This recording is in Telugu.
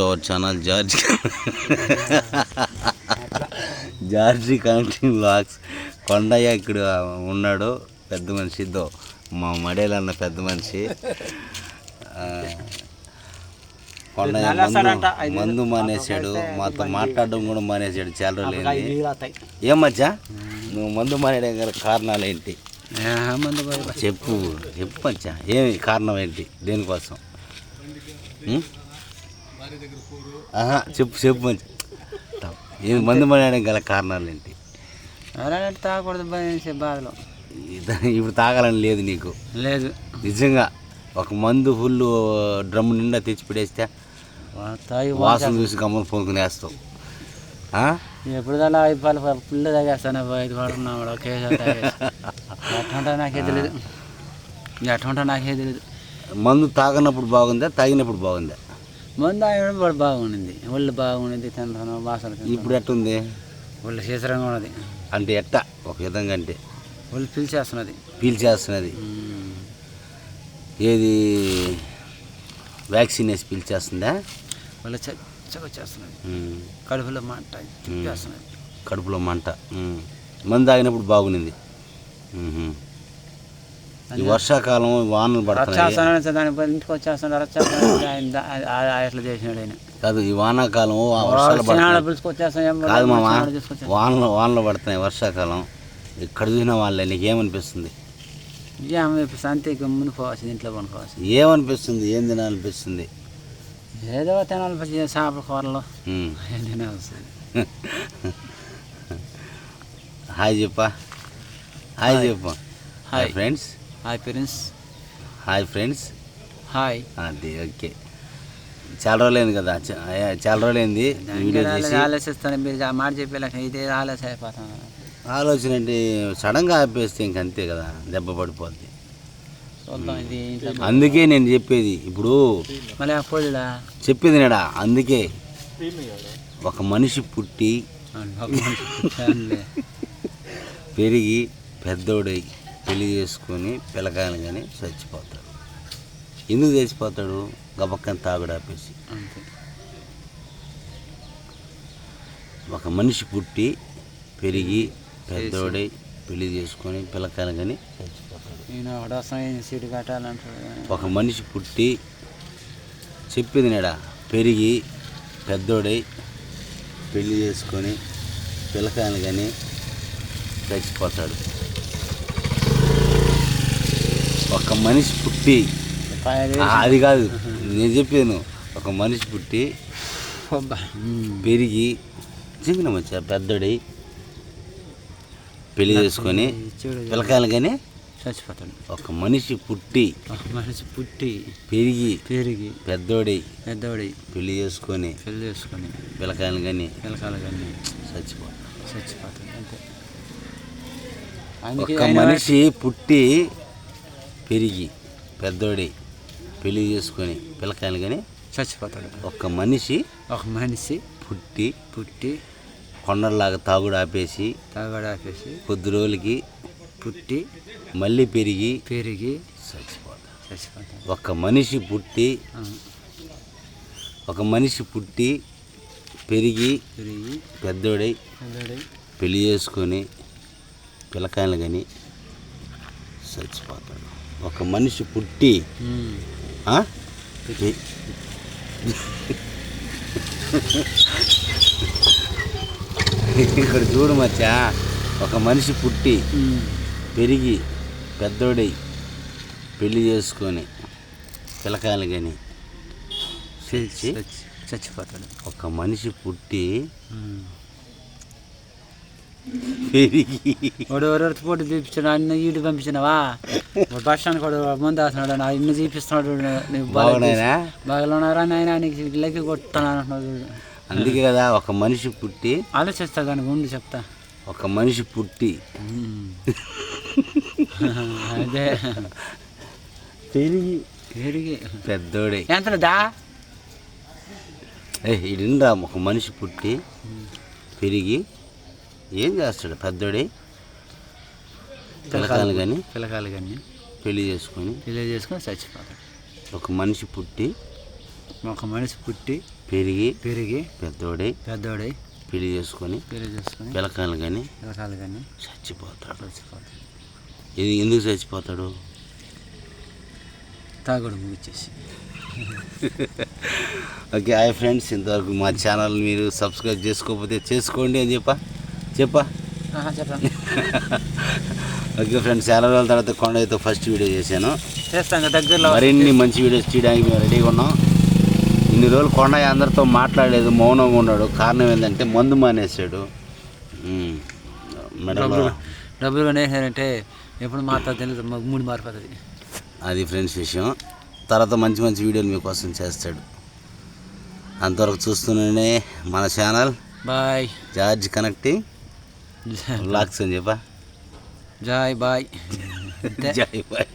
Our channel George George connecting blogs Kondaiah ఇక్కడ ఉన్నాడు పెద్ద మనిషితో మా మడేలు అన్న పెద్ద మనిషి. కొండయ్య మందు మందు మానేశాడు. మాతో మాట్లాడడం కూడా మానేశాడు చాలా రోజులైంది ఏం మచ్చా? నువ్వు మందు మానేయడం గల కారణాలు ఏంటి? చెప్పు చెప్పు మచ్చా. ఏమి కారణం ఏంటి? దేనికోసం? చెప్పు చెప్పు మంచి ఏం మందు మానేయడం గల కారణాలు ఏంటి? అలాంటి తాగకూడదు బాధలో. ఇప్పుడు తాగాలని లేదు నీకు. లేదు. నిజంగా ఒక మందు ఫుల్ డ్రమ్ నిండా తెచ్చి పెడేస్తే వాసన చూసి గమ్మని పోనుకుని వేస్తావు? ఎప్పుడు దాకా ఐదు పాలు పుల్ల తాగేస్తాను ఐదు పడుకున్నా కూడా ఒకేసారి ఎట్లా నాకే తెలియదు ఎట్లా నాకే తెలియదు మందు తాగనప్పుడు బాగుందా తాగినప్పుడు బాగుందా? ముందు ఆయన కూడా బాగుండింది. ఒళ్ళు బాగుండింది తింటాను వాసన ఇప్పుడు ఎట్టుంది? ఒళ్ళు శీతరంగా ఉన్నది. అంటే ఎట్ట? ఒక విధంగా అంటే. ఒళ్ళు పిలిచేస్తున్నది. పీల్చేస్తున్నది. ఏది? వ్యాక్సిన్ వేసి పీల్చేస్తుందా? చచ్చగా వచ్చేస్తున్నది. కడుపులో మంట కడుపులో మంట. మందు తాగినప్పుడు బాగునింది ఉహుం. ఈ వర్షాకాలం వానలు పడుతున్నాయి. రచ్చేస్తాను దాని పది ఇంటికి వచ్చేస్తాను రచ్చేస్తాను ఆయన దా- ఆ- ఆ- ఎట్లా చేసినాడు ఆయన. కాదు ఈ వానాకాలం వర్షాలు కాదు మామ వానలు వానలు పడుతున్నాయి వర్షాకాలం. ఎక్కడ చూసినా వాళ్ళే నీకేమనిపిస్తుంది? ఏమి సంతే ముందు పోవచ్చు ఇంట్లో పనుకోవచ్చు ఏమనిపిస్తుంది? ఏం తినాలనిపిస్తుంది? ఏదో తినాలి పచ్చి చేపల కూరలు. తినాల్సింది హాయ్ చెప్పా. హాయ్. చెప్పు. Hi. Friends. Hi parents hi friends hi అది ఓకే చాలా రోజులైంది కదా చ- అయ్యా, చాలా రోజులైంది వీడియో చేసి. ఆలోచిస్తాను మీరు ఆ మాట చెప్పేలాక ఇదే ఆలోచన అయిపోతాను. ఆలోచన అంటే సడన్గా ఆపేస్తే ఇంక అంతే కదా దెబ్బ పడిపోద్ది. చూద్దాం ఇది ఇంట్లో అందుకే నేను చెప్పేది ఇప్పుడు మళ్ళీ ఆ పొడిలా చెప్పింది నేడా అందుకే. ఒక మనిషి పుట్టి ఒక మనిషి పుట్టాడులే. పెరిగి పెద్దోడై. పెళ్ళి చేసుకొని పిల్లకాయలు కానీ చచ్చిపోతాడు. ఎందుకు చచ్చిపోతాడు? గబక్కని తాగుడు ఆపేసి. అంతే. ఒక మనిషి పుట్టి పెరిగి పెద్దోడై పెళ్ళి చేసుకొని పిల్లకాయలు కానీ చచ్చిపోతాడు. ఒక మనిషి పుట్టి చెప్పింది నేడా? పెరిగి పెద్దోడై పెళ్ళి చేసుకొని పిల్లకాయలు కానీ చచ్చిపోతాడు. ఒక మనిషి పుట్టి అది కాదు నేను చెప్పాను ఒక మనిషి పుట్టి. పెరిగి చిన్న మచ్చా పెద్దోడై పెళ్ళి చేసుకొని చూడు పిల్లకాయలు కానీ చచ్చిపోతాడు. ఒక మనిషి పుట్టి ఒక మనిషి పుట్టి పెరిగి పెరిగి పెద్దోడై పెద్దోడి పెళ్ళి చేసుకొని పెళ్ళి చేసుకొని పిల్లకాయలు కానీ పిల్లకాయలు కానీ చచ్చిపోతాడు. చచ్చిపోతాడు అంతే. ఒక మనిషి పుట్టి పెరిగి పెద్దోడై పెళ్ళి చేసుకొని పిల్లకాయలు కానీ చచ్చిపోతాడు. ఒక మనిషి ఒక మనిషి పుట్టి పుట్టి కొండల్లాగా తాగుడు ఆపేసి తాగాడు ఆపేసి కొద్ది రోజులకి పుట్టి మళ్ళీ పెరిగి పెరిగి చచ్చిపోతాడు. చచ్చిపోతాడు. ఒక మనిషి పుట్టి ఒక మనిషి పుట్టి పెరిగి పెరిగి పెద్దోడై పెద్దోడి పెళ్ళి చేసుకొని పిల్లకాయలు కానీ చచ్చిపోతాడు. ఒక మనిషి పుట్టి ఇక్కడ చూడు మచ్చా ఒక మనిషి పుట్టి. పెరిగి పెద్దోడై పెళ్ళి చేసుకొని పిల్లకాయలు కానీ చచ్చి చచ్చి- చచ్చిపోతాడు. ఒక మనిషి పుట్టి వాడు ఎవరెవరి పోటీ చూపించాడు అన్ని ఈడు పంపించినావా? బస్ స్టాండ్ కూడా ముందు వేస్తున్నాడు నా ఇన్ని చూపిస్తున్నాడు నీకు బాగున్నాయినా? బాగా నాయన నీకు లెక్క కొట్టాను అంటున్నాడు. అందుకే కదా ఒక మనిషి పుట్టి ఆలోచిస్తా కానీ ఉండి చెప్తా. ఒక మనిషి పుట్టి. అదే. పెరిగి. పెరిగి. పెద్దోడై. ఎంత దా ఏ ఇడిండ్రా ఒక మనిషి పుట్టి పెరిగి ఏం చేస్తాడు పెద్దోడై? పిల్లకాయలు కానీ పిల్లకాయలు కానీ పెళ్ళి చేసుకొని? పెళ్ళి చేసుకొని చచ్చిపోతాడు. ఒక మనిషి పుట్టి? ఒక మనిషి పుట్టి పెరిగి? పెరిగి పెద్దోడి? పెద్దోడై పెళ్ళి చేసుకొని? పెళ్ళి చేసుకుని? పిల్లకాయలు కానీ పిల్లకాయలు కానీ చచ్చిపోతాడు. చచ్చిపోతాడు. ఎందుకు చచ్చిపోతాడు? తాగుడు ముగిచ్చేసి. Okay hi friends. ఇంతవరకు మా ఛానల్ మీరు సబ్స్క్రైబ్ చేసుకోకపోతే చేసుకోండి అని చెప్పా. చెప్పా. చెప్పండి. ఓకే ఫ్రెండ్స్ చాలా రోజుల తర్వాత కొండతో ఫస్ట్ వీడియో చేశాను. చేస్తాం దగ్గరలో. మరిన్ని మంచి వీడియోస్ చేయడానికి మేము రెడీగా ఉన్నాం. ఇన్ని రోజులు కొండయ్య అందరితో మాట్లాడలేదు మౌనంగా ఉన్నాడు. కారణం ఏంటంటే మందు మానేశాడు. డబ్బులు డబ్బులు కొనేసారంటే ఎప్పుడు తెలియదు మాకు మూడు మారిపోతుంది. అది ఫ్రెండ్స్ విషయం. తర్వాత మంచి మంచి వీడియోలు మీకోసం చేస్తాడు. అంతవరకు చూస్తూనే మన channel bye. George connecting. Blogs అని చెప్పా జాయ్ బాయ్ అంతే జై బాయ్